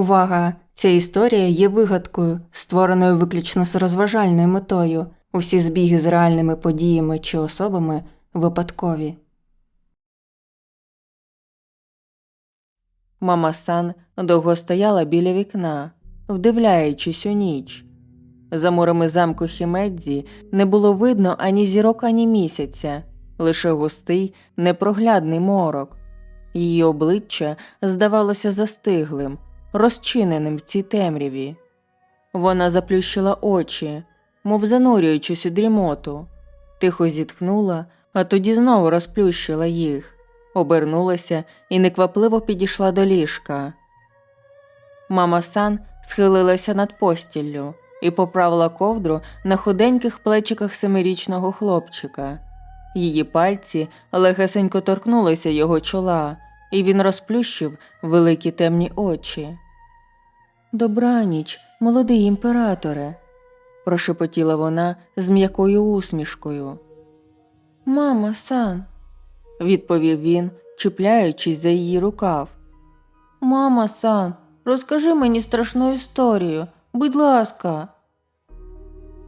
Увага! Ця історія є вигадкою, створеною виключно з розважальною метою. Усі збіги з реальними подіями чи особами випадкові. Мама Сан довго стояла біля вікна, вдивляючись у ніч. За мурами замку Хімедзі не було видно ані зірок, ані місяця, лише густий, непроглядний морок. Її обличчя здавалося застиглим, розчиненим в цій темряві. Вона заплющила очі, мов занурюючись у дрімоту, тихо зітхнула, а тоді знову розплющила їх, обернулася і неквапливо підійшла до ліжка. Мама Сан схилилася над постіллю і поправила ковдру на худеньких плечиках семирічного хлопчика. Її пальці легесенько торкнулися його чола, і він розплющив великі темні очі. Добраніч, молодий імператоре, прошепотіла вона з м'якою усмішкою. Мама, сан, відповів він, чіпляючись за її рукав. Мама, сан, розкажи мені страшну історію, будь ласка.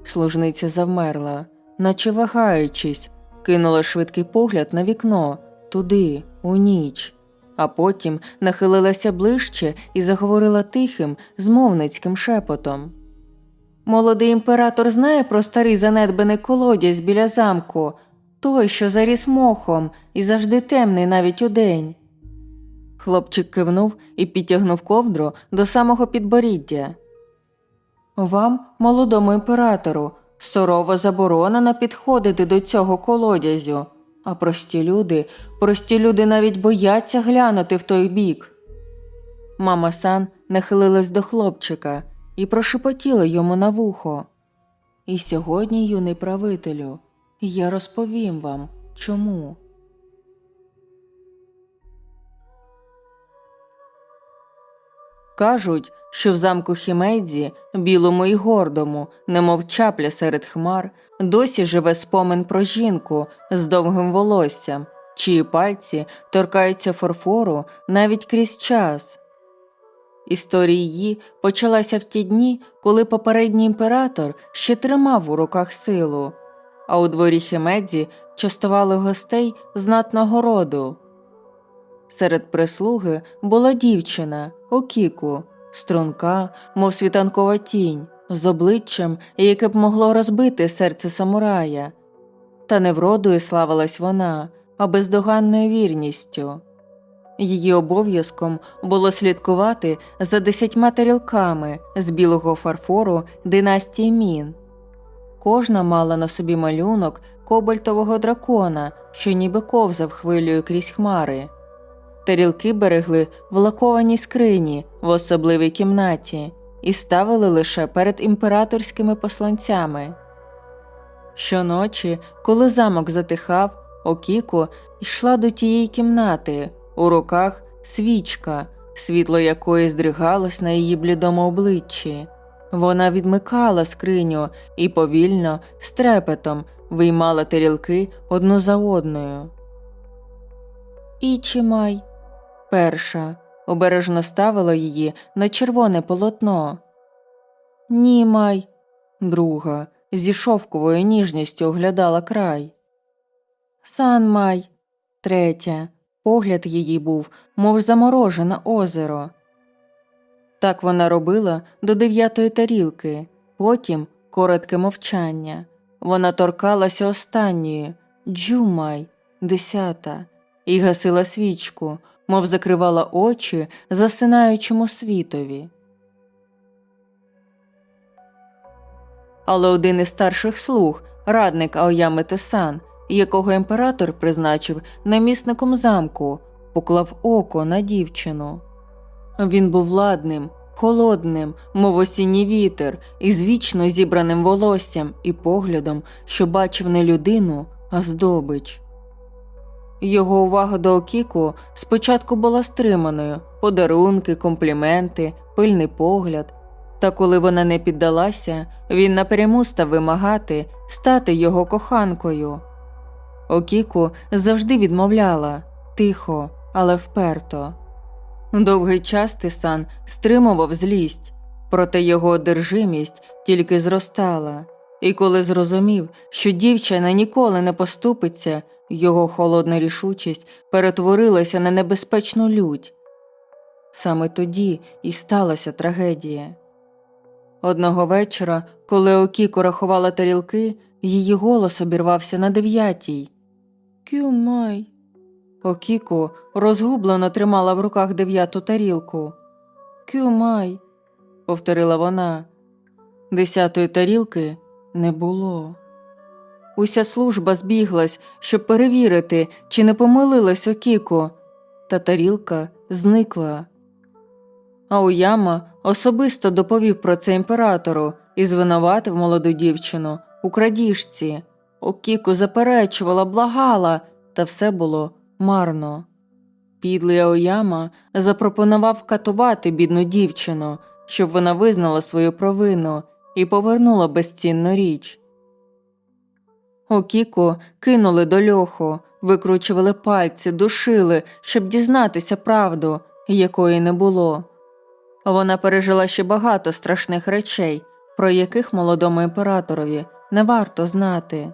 Служниця завмерла, наче вагаючись, кинула швидкий погляд на вікно, туди, у ніч, а потім нахилилася ближче і заговорила тихим, змовницьким шепотом. Молодий імператор знає про старий занедбаний колодязь біля замку, той, що заріс мохом і завжди темний навіть удень. Хлопчик кивнув і підтягнув ковдру до самого підборіддя. Вам, молодому імператору, сурово заборонено підходити до цього колодязю, а прості люди, прості люди навіть бояться глянути в той бік. Мама Сан нахилилась до хлопчика і прошепотіла йому на вухо. І сьогодні, юний правителю, я розповім вам, чому. Кажуть, що в замку Хімейдзі, білому і гордому, немов чапля серед хмар, досі живе спомин про жінку з довгим волоссям, чиї пальці торкаються фарфору навіть крізь час. Історія її почалася в ті дні, коли попередній імператор ще тримав у руках силу, а у дворі Хімедзі частували гостей знатного роду. Серед прислуги була дівчина, Окіку, струнка, мов світанкова тінь, з обличчям, яке б могло розбити серце самурая. Та не вродою славилась вона, а бездоганною вірністю. Її обов'язком було слідкувати за десятьма тарілками з білого фарфору династії Мін. Кожна мала на собі малюнок кобальтового дракона, що ніби ковзав хвилею крізь хмари. Тарілки берегли в лакованій скрині в особливій кімнаті і ставили лише перед імператорськими посланцями. Щоночі, коли замок затихав, Окіко йшла до тієї кімнати, у руках свічка, світло якої здригалось на її блідому обличчі. Вона відмикала скриню і повільно, з трепетом, виймала тарілки одну за одною. Ічимай, перша, обережно ставила її на червоне полотно. Німай, друга, зі шовковою ніжністю оглядала край. Санмай, третя, погляд її був, мов заморожене озеро. Так вона робила до дев'ятої тарілки, потім коротке мовчання. Вона торкалася останньої Джумай, десята, і гасила свічку, мов закривала очі засинаючому світові. Але один із старших слуг, радник Аоями Тесан, якого імператор призначив намісником замку, поклав око на дівчину. Він був ладним, холодним, мов осінній вітер, із вічно зібраним волоссям і поглядом, що бачив не людину, а здобич. Його увага до Окіку спочатку була стриманою подарунки, компліменти, пильний погляд. Та коли вона не піддалася, він напряму став вимагати стати його коханкою. Окіку завжди відмовляла тихо, але вперто. Довгий час Тисан стримував злість, проте його одержимість тільки зростала, і коли зрозумів, що дівчина ніколи не поступиться, його холодна рішучість перетворилася на небезпечну лють. Саме тоді і сталася трагедія. Одного вечора, коли Окіко рахувала тарілки, її голос обірвався на дев'ятій. Кюмай. Окіко розгублено тримала в руках дев'яту тарілку. Кюмай, повторила вона. Десятої тарілки не було. Уся служба збіглась, щоб перевірити, чи не помилилась Окіко, та тарілка зникла. Аояма особисто доповів про це імператору і звинуватив молоду дівчину у крадіжці. Окіко заперечувала, благала, та все було марно. Підлий Аояма запропонував катувати бідну дівчину, щоб вона визнала свою провину і повернула безцінну річ. Окіко кинули до льоху, викручували пальці, душили, щоб дізнатися правду, якої не було. Вона пережила ще багато страшних речей, про яких молодому імператорові не варто знати.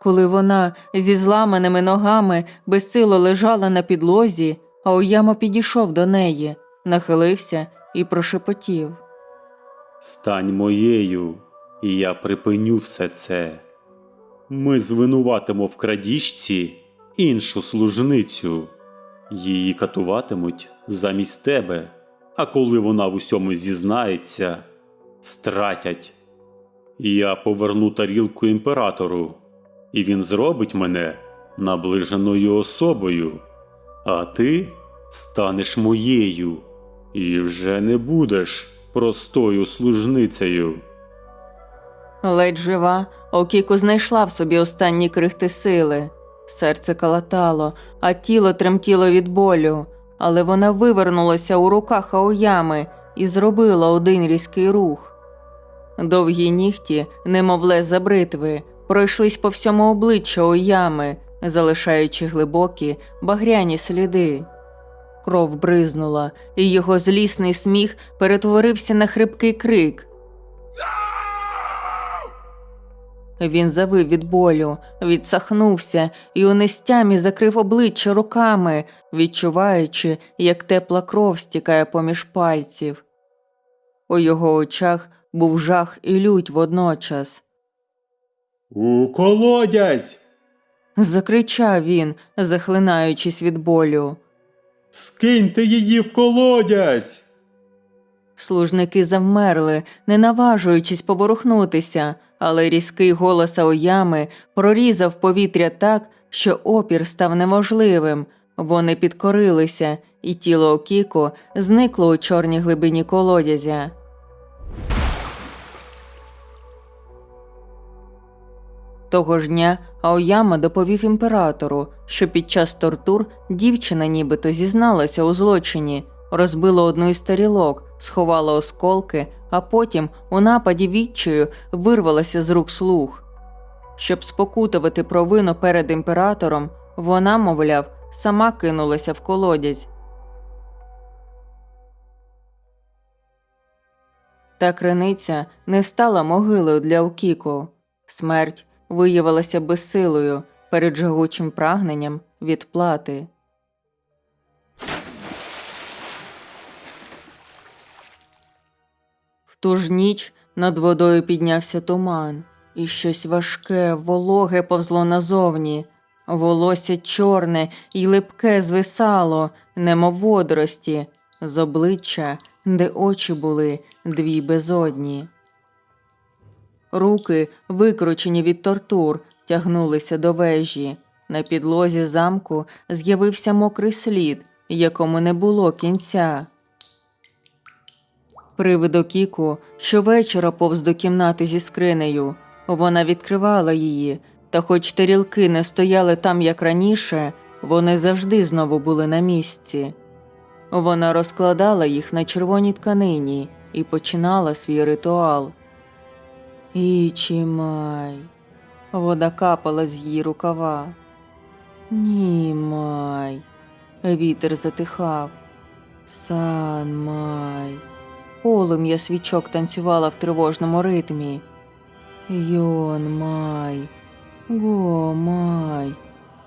Коли вона зі зламаними ногами безсило лежала на підлозі, а Аояма підійшов до неї, нахилився і прошепотів. Стань моєю, і я припиню все це. Ми звинуватимо в крадіжці іншу служницю. Її катуватимуть замість тебе, а коли вона в усьому зізнається, стратять. Я поверну тарілку імператору, і він зробить мене наближеною особою, а ти станеш моєю і вже не будеш простою служницею. Ледь жива, Окіко знайшла в собі останні крихти сили. Серце калатало, а тіло тремтіло від болю, але вона вивернулася у руках Аоями і зробила один різкий рух. Довгі нігті, немов леза бритви, пройшлись по всьому обличчю Аоями, залишаючи глибокі багряні сліди. Кров бризнула, і його злісний сміх перетворився на хрипкий крик. Він завив від болю, відсахнувся і у нестямі закрив обличчя руками, відчуваючи, як тепла кров стікає поміж пальців. У його очах був жах і лють водночас. У колодязь! Закричав він, захлинаючись від болю. Скиньте її в колодязь! Служники завмерли, не наважуючись поворухнутися, але різкий голос Аоями прорізав повітря так, що опір став неможливим. Вони підкорилися, і тіло Окіко зникло у чорній глибині колодязя. Того ж дня Аояма доповів імператору, що під час тортур дівчина нібито зізналася у злочині, розбила одну із тарілок, сховала осколки, а потім у нападі відчаю вирвалася з рук слуг. Щоб спокутувати провину перед імператором, вона, мовляв, сама кинулася в колодязь. Та криниця не стала могилою для Окіко. Смерть виявилася безсилою перед жагучим прагненням відплати. Ту ж ніч над водою піднявся туман, і щось важке, вологе повзло назовні. Волосся чорне і липке звисало, немов водорості, з обличчя, де очі були дві безодні. Руки, викручені від тортур, тягнулися до вежі. На підлозі замку з'явився мокрий слід, якому не було кінця. Привид Окіку щовечора повз до кімнати зі скринею. Вона відкривала її, та хоч тарілки не стояли там, як раніше, вони завжди знову були на місці. Вона розкладала їх на червоній тканині і починала свій ритуал. Ічімай. Вода капала з її рукава. Німай. Вітер затихав. Санмай. Полум'я свічок танцювала в тривожному ритмі. Йонмай. Гомай.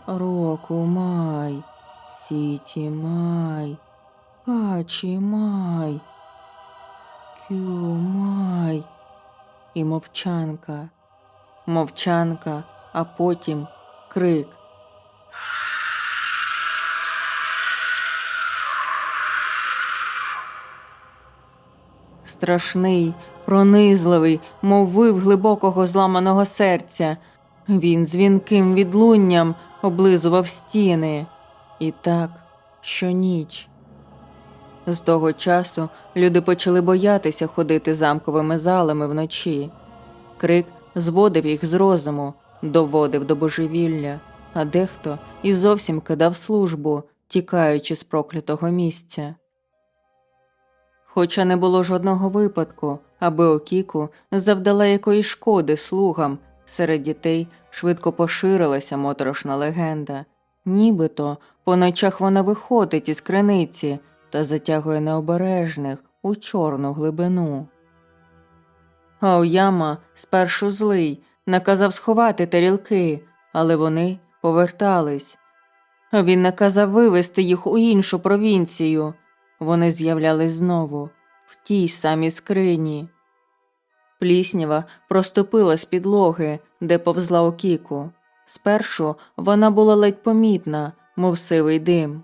Рокумай. Сітімай. Качімай. Кюмай. І мовчанка. Мовчанка, а потім крик. Страшний, пронизливий, мов вив глибокого зламаного серця. Він дзвінким відлунням облизував стіни. І так, щоніч. З того часу люди почали боятися ходити замковими залами вночі. Крик зводив їх з розуму, доводив до божевілля, а дехто і зовсім кидав службу, тікаючи з проклятого місця. Хоча не було жодного випадку, аби Окіку завдала якоїсь шкоди слугам, серед дітей швидко поширилася моторошна легенда. Нібито по ночах вона виходить із криниці та затягує необережних у чорну глибину. Аояма спершу злий, наказав сховати тарілки, але вони повертались. Він наказав вивезти їх у іншу провінцію. Вони з'являлись знову, в тій самій скрині. Пліснява проступила з підлоги, де повзла Окіку. Спершу вона була ледь помітна, мов сивий дим.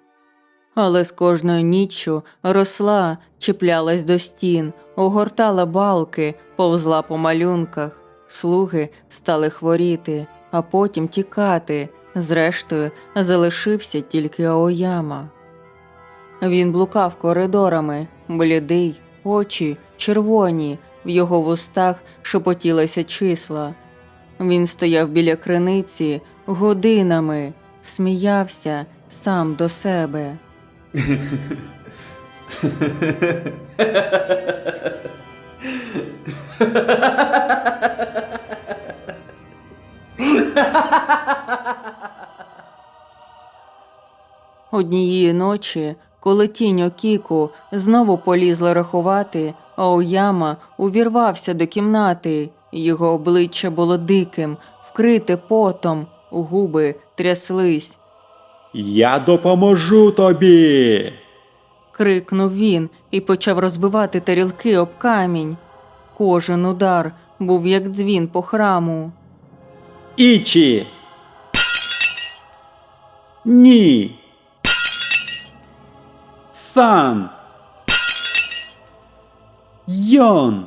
Але з кожною ніччю росла, чіплялась до стін, огортала балки, повзла по малюнках. Слуги стали хворіти, а потім тікати. Зрештою, залишився тільки Аояма. Він блукав коридорами, блідий, очі червоні, в його вустах шепотілися числа. Він стояв біля криниці годинами, сміявся сам до себе. Однієї ночі, коли тінь Окіку знову полізла рахувати, Аояма увірвався до кімнати. Його обличчя було диким, вкрите потом, губи тряслись. Я допоможу тобі. Крикнув він і почав розбивати тарілки об камінь. Кожен удар був як дзвін по храму. Ічі. Ні. Сан. Йон.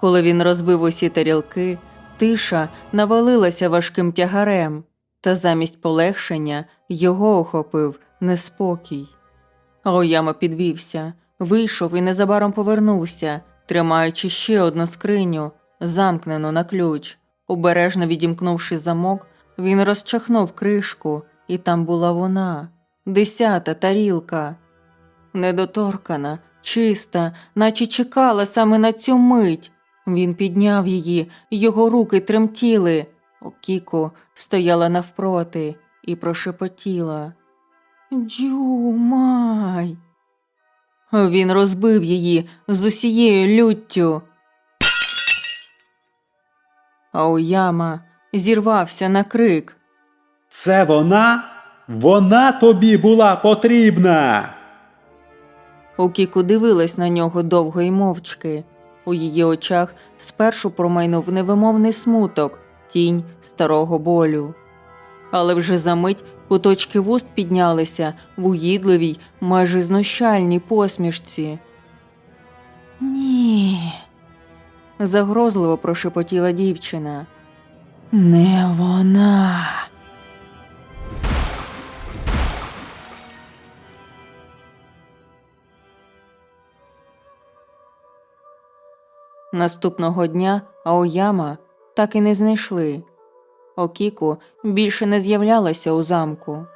Коли він розбив усі тарілки, тиша навалилася важким тягарем, та замість полегшення його охопив неспокій. Аояма підвівся, вийшов і незабаром повернувся, тримаючи ще одну скриню, замкнену на ключ. Обережно відімкнувши замок, він розчахнув кришку, і там була вона, десята тарілка. Недоторкана, чиста, наче чекала саме на цю мить. Він підняв її, його руки тремтіли. Окіко стояла навпроти і прошепотіла. Джумай. Він розбив її з усією люттю. Аояма зірвався на крик. Це вона? Вона тобі була потрібна. Окіку дивилась на нього довго й мовчки. У її очах спершу промайнув невимовний смуток, тінь старого болю. Але вже за мить куточки вуст піднялися в угідливій, майже знущальній посмішці. Ні. загрозливо прошепотіла дівчина. Не вона. Наступного дня Аояма так і не знайшли. Окіку більше не з'являлася у замку.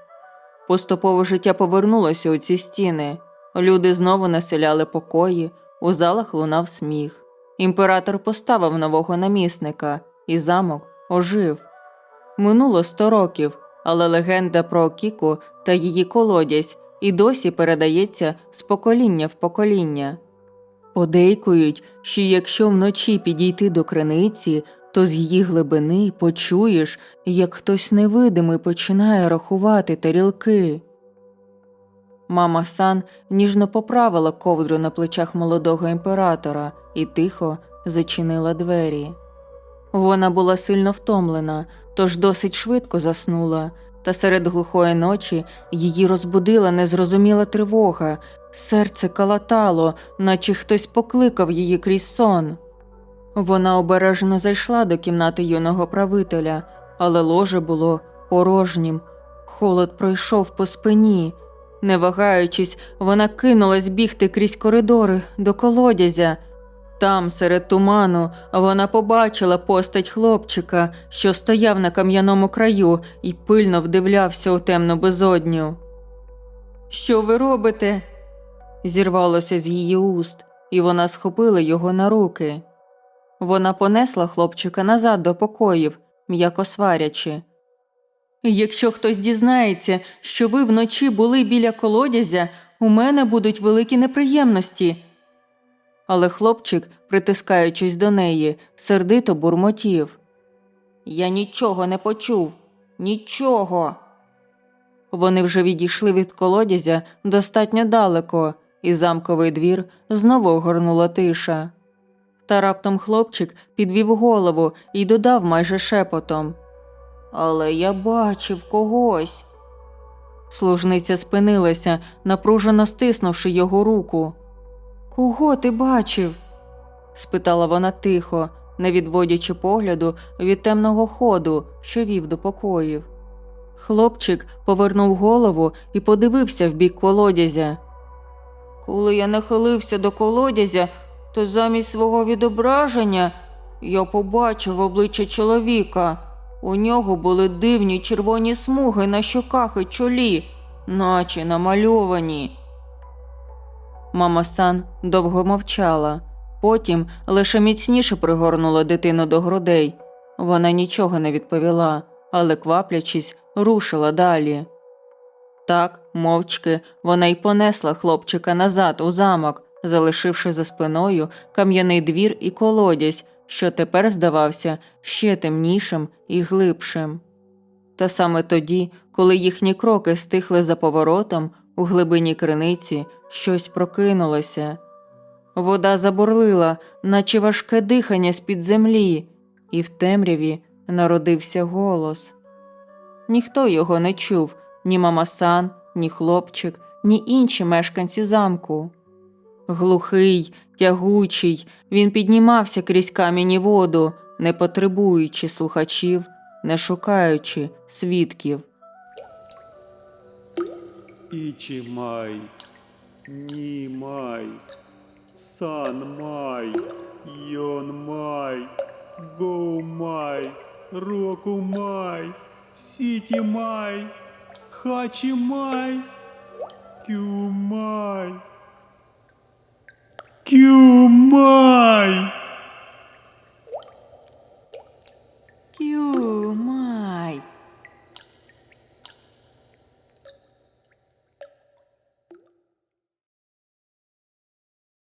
Поступово життя повернулося у ці стіни. Люди знову населяли покої, у залах лунав сміх. Імператор поставив нового намісника, і замок ожив. Минуло сто років, але легенда про Окіку та її колодязь і досі передається з покоління в покоління. Подейкують, що якщо вночі підійти до криниці, то з її глибини почуєш, як хтось невидимий починає рахувати тарілки. Мама Сан ніжно поправила ковдру на плечах молодого імператора і тихо зачинила двері. Вона була сильно втомлена, тож досить швидко заснула, та серед глухої ночі її розбудила незрозуміла тривога, серце калатало, наче хтось покликав її крізь сон. Вона обережно зайшла до кімнати юного правителя, але ложе було порожнім. Холод пройшов по спині. Не вагаючись, вона кинулась бігти крізь коридори до колодязя. Там, серед туману, вона побачила постать хлопчика, що стояв на кам'яному краю і пильно вдивлявся у темну безодню. Що ви робите? зірвалося з її уст, і вона схопила його на руки. Вона понесла хлопчика назад до покоїв, м'яко сварячи. Якщо хтось дізнається, що ви вночі були біля колодязя, у мене будуть великі неприємності. Але хлопчик, притискаючись до неї, сердито бурмотів. Я нічого не почув, нічого. Вони вже відійшли від колодязя достатньо далеко, і замковий двір знову огорнула тиша. Та раптом хлопчик підвів голову і додав майже шепотом. Але я бачив когось. Служниця спинилася, напружено стиснувши його руку. Кого ти бачив? спитала вона тихо, не відводячи погляду від темного ходу, що вів до покоїв. Хлопчик повернув голову і подивився в бік колодязя. Коли я нахилився до колодязя, то замість свого відображення я побачив обличчя чоловіка. У нього були дивні червоні смуги на щоках і чолі, наче намальовані. Мама Сан довго мовчала, потім лише міцніше пригорнула дитину до грудей. Вона нічого не відповіла, але, кваплячись, рушила далі. Так, мовчки, вона й понесла хлопчика назад у замок, залишивши за спиною кам'яний двір і колодязь, що тепер здавався ще темнішим і глибшим. Та саме тоді, коли їхні кроки стихли за поворотом, у глибині криниці щось прокинулося. Вода забурлила, наче важке дихання з-під землі, і в темряві народився голос. Ніхто його не чув, ні мама Сан, ні хлопчик, ні інші мешканці замку. Глухий, тягучий, він піднімався крізь камінь воду, не потребуючи слухачів, не шукаючи свідків. Ічімай, Німай, Санмай, Йонмай, Гоумай, Рокумай, Сітімай, Хачимай, Кюмай. Кюмай!